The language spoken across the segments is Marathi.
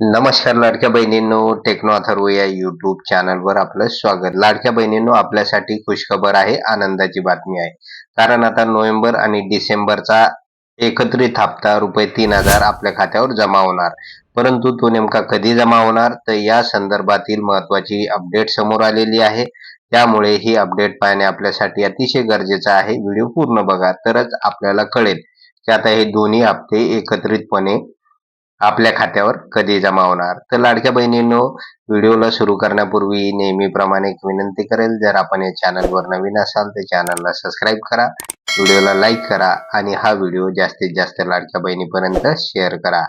नमस्कार लाडक्या बहिणींनो टेक्नो अथर्व या युट्यूब चॅनलवर आपलं स्वागत. लाडक्या बहिणींनो आपल्यासाठी खुशखबर आहे आनंदाची बातमी आहे. कारण आता नोव्हेंबर आणि डिसेंबरचा एकत्रित हप्ता रुपये तीन हजार आपल्या खात्यावर जमा होणार. परंतु तो नेमका कधी जमा होणार? तर या संदर्भातील महत्वाची अपडेट समोर आलेली आहे. त्यामुळे ही अपडेट पाहणे आपल्यासाठी अतिशय गरजेचं आहे. व्हिडिओ पूर्ण बघा तरच आपल्याला कळेल की आता हे दोन्ही हप्ते एकत्रितपणे आपल्या खात्यावर कधी जमा होणार? तर लाडक्या बहिणींनो व्हिडिओला सुरू करण्यापूर्वी नेहमीप्रमाणे एक विनंती करेल जर आपण या चॅनलवर नवीन असाल तर चॅनलला सबस्क्राईब करा व्हिडिओला लाईक करा आणि हा व्हिडिओ जास्तीत जास्त लाडक्या बहिणीपर्यंत शेअर करा.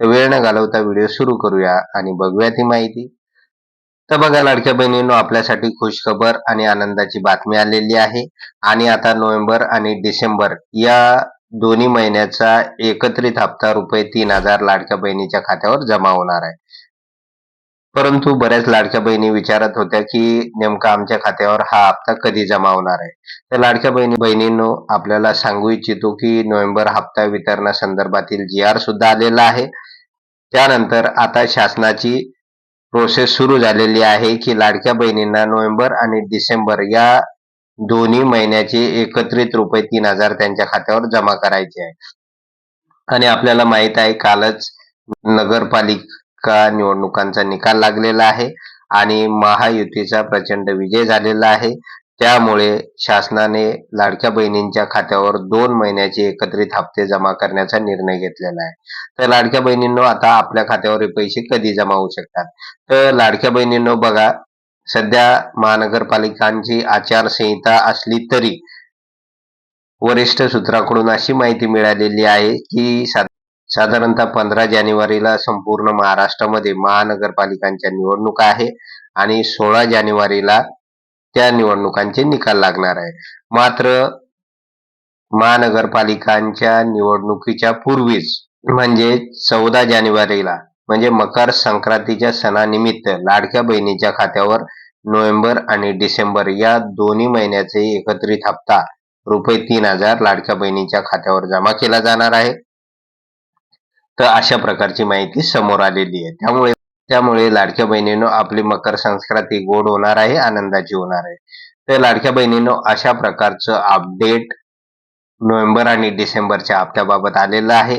तर वेळ न घालवता व्हिडिओ सुरू करूया आणि बघूया ती माहिती. तर बघा लाडक्या बहिणींनो आपल्यासाठी खुशखबर आणि आनंदाची बातमी आलेली आहे. आणि आता नोव्हेंबर आणि डिसेंबर या दोन्ही महिन्याचा एकत्रित हप्ता रुपये तीन हजार लाडक्या बहिणीच्या खात्यावर जमा होणार आहे. परंतु बऱ्याच लाडक्या बहिणी विचारत होत्या की नेमका आमच्या खात्यावर हा हप्ता कधी जमा होणार आहे? तर लाडक्या बहिणी बहिणींनो आपल्याला सांगू इच्छितो की नोव्हेंबर हप्ता वितरणासंदर्भातील जी आर सुद्धा आलेला आहे. त्यानंतर आता शासनाची प्रोसेस सुरू झालेली आहे की लाडक्या बहिणींना नोव्हेंबर आणि डिसेंबर या दोन्ही महिन्याचे एकत्रित रुपये तीन हजार त्यांच्या खात्यावर जमा करायचे आहे आणि आपल्याला माहीत आहे कालच नगरपालिका निवडणुकांचा निकाल लागलेला आहे आणि महायुतीचा प्रचंड विजय झालेला आहे. त्यामुळे शासनाने लाडक्या बहिणींच्या खात्यावर दोन महिन्याचे एकत्रित हप्ते जमा करण्याचा निर्णय घेतलेला आहे. तर लाडक्या बहिणींनो आता आपल्या खात्यावर हे पैसे कधी जमा होऊ शकतात? तर लाडक्या बहिणींनो बघा सध्या महानगरपालिकांची आचारसंहिता असली तरी वरिष्ठ सूत्राकडून अशी माहिती मिळालेली आहे की साधारणतः पंधरा जानेवारीला संपूर्ण महाराष्ट्रामध्ये महानगरपालिकांच्या निवडणुका आहे आणि सोळा जानेवारीला त्या निवडणुकांचे निकाल लागणार आहे. मात्र महानगरपालिकांच्या निवडणुकीच्या पूर्वीच म्हणजे चौदा जानेवारीला म्हणजे मकर संक्रांतीच्या सणानिमित्त लाडक्या बहिणीच्या खात्यावर नोव्हेंबर आणि डिसेंबर या दोन्ही महिन्याचे एकत्रित हप्ता रुपये तीन हजार लाडक्या बहिणीच्या खात्यावर जमा केला जाणार आहे. तर अशा प्रकारची माहिती समोर आलेली आहे. त्यामुळे त्यामुळे लाडक्या बहिणीनं आपली मकर संक्रांती गोड होणार आहे आनंदाची होणार आहे. तर लाडक्या बहिणीनं अशा प्रकारचं अपडेट नोव्हेंबर आणि डिसेंबरच्या हप्त्याबाबत आलेलं आहे.